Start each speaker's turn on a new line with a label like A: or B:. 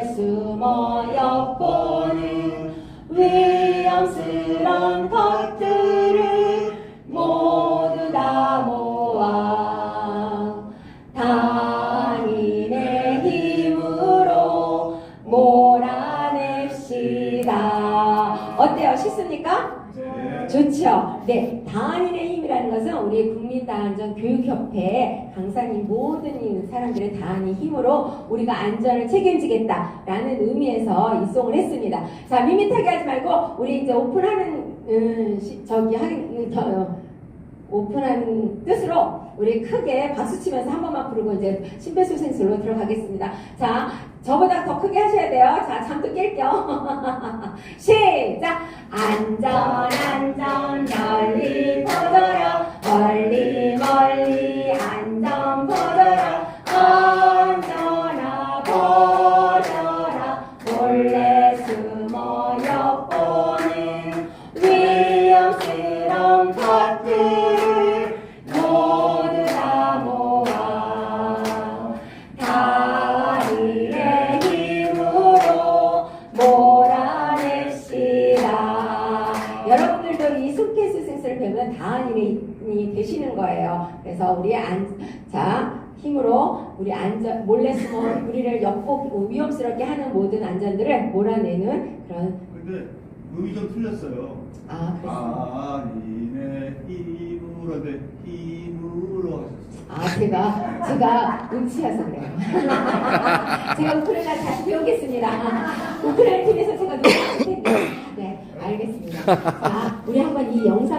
A: 숨어 엿보는 위험스런 것들을 모두 다 모아 당인의 힘으로 몰아냅시다 어때요? 쉽습니까?
B: 네.
A: 좋죠. 네, 다한인의 힘이라는 것은 우리 국민다안전 교육협회 강사님 모든 사람들의 다한이 힘으로 우리가 안전을 책임지겠다라는 의미에서 이송을 했습니다. 자, 밋밋하게 하지 말고 우리 이제 오픈하는 음, 시- 저기 어, 오픈하는 뜻으로 우리 크게 박수 치면서 한 번만 부르고 이제 심폐소생술로 들어가겠습니다. 자, 저보다 더 크게 하셔야 돼요. 자, 잠도 깰게요. 시작! 안전, 안전, 멀리 퍼져라. 멀리, 멀리, 안전 퍼져라. 언제나 퍼져라. 몰래 여러분들도 이 스케스센스를 배우면 다한인이 되시는 거예요. 그래서 우리 안, 자, 힘으로 우리 안전, 몰래 숨어 우리를 엿보고 위험스럽게 하는 모든 안전들을 몰아내는 그런,
B: 근데 음이 좀 틀렸어요.
A: 아, 그렇습니다.
B: 아니네 힘으로 네 힘으로.
A: 아, 제가, 제가 음치여서 그래요. 제가 우크렐레 다시 배우겠습니다. 우크렐레 팀에서 제가 알 자, 우리 한번 이 영상